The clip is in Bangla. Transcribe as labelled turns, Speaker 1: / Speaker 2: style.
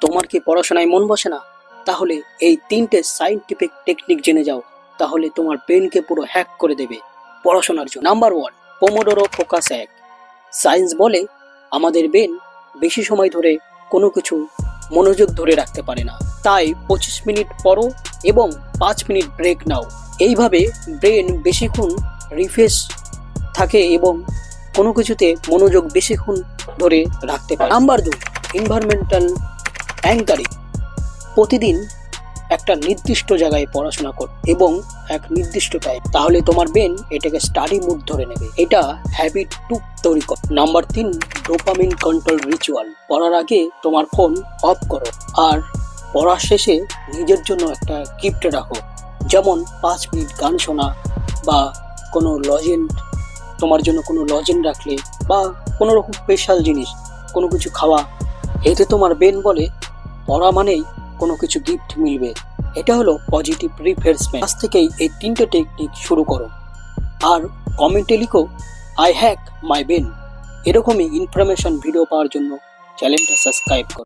Speaker 1: তোমার কি পড়াশোনায় মন বসে না? তাহলে এই তিনটে সাইন্টিফিক টেকনিক জেনে যাও। তাহলে তোমার ব্রেনকে পুরো হ্যাক করে দেবে। পড়াশোনার জন্য। নাম্বার ওয়ান পোমোডোরো ফোকাস এক। সায়েন্স বলে আমাদের ব্রেন বেশি সময় ধরে কোনো কিছু মনোযোগ ধরে রাখতে পারে না। তাই পঁচিশ মিনিট পড়ো এবং পাঁচ মিনিট ব্রেক নাও। এইভাবে ব্রেন বেশিক্ষণ রিফ্রেশ থাকে এবং কোনো কিছুতে মনোযোগ বেশিক্ষণ ধরে রাখতে পারে। নাম্বার দুই এনভায়রনমেন্টাল অ্যাঙ্কারিং প্রতিদিন একটা নির্দিষ্ট জায়গায় পড়াশোনা কর এবং এক নির্দিষ্ট টাইম তাহলে তোমার ব্রেন এটাকে স্টাডি মুড ধরে নেবে। এটা হ্যাবিট টু তৈরি কর। নাম্বার তিন ডোপামিন কন্ট্রোল রিচুয়াল পড়ার আগে তোমার ফোন অফ করো আর পড়ার শেষে নিজের জন্য একটা গিফট রাখো। যেমন পাঁচ মিনিট গান শোনা বা কোনো লজেন্ড তোমার জন্য কোনো লজেন্ড রাখলে বা কোনো রকম স্পেশাল জিনিস, কোনো কিছু খাওয়া, এতে তোমার ব্রেন বলে পড়া মানেই কোনো কিছু গিফট মিলবে। এটা হলো পজিটিভ রিফ্রেশমেন্ট আজ থেকেই এই তিনটে টেকনিক শুরু করো। আর কমেন্টে লিখো আই হ্যাক মাই বেন এরকমই ইনফরমেশন ভিডিও পাওয়ার জন্য চ্যানেলটা সাবস্ক্রাইব করো।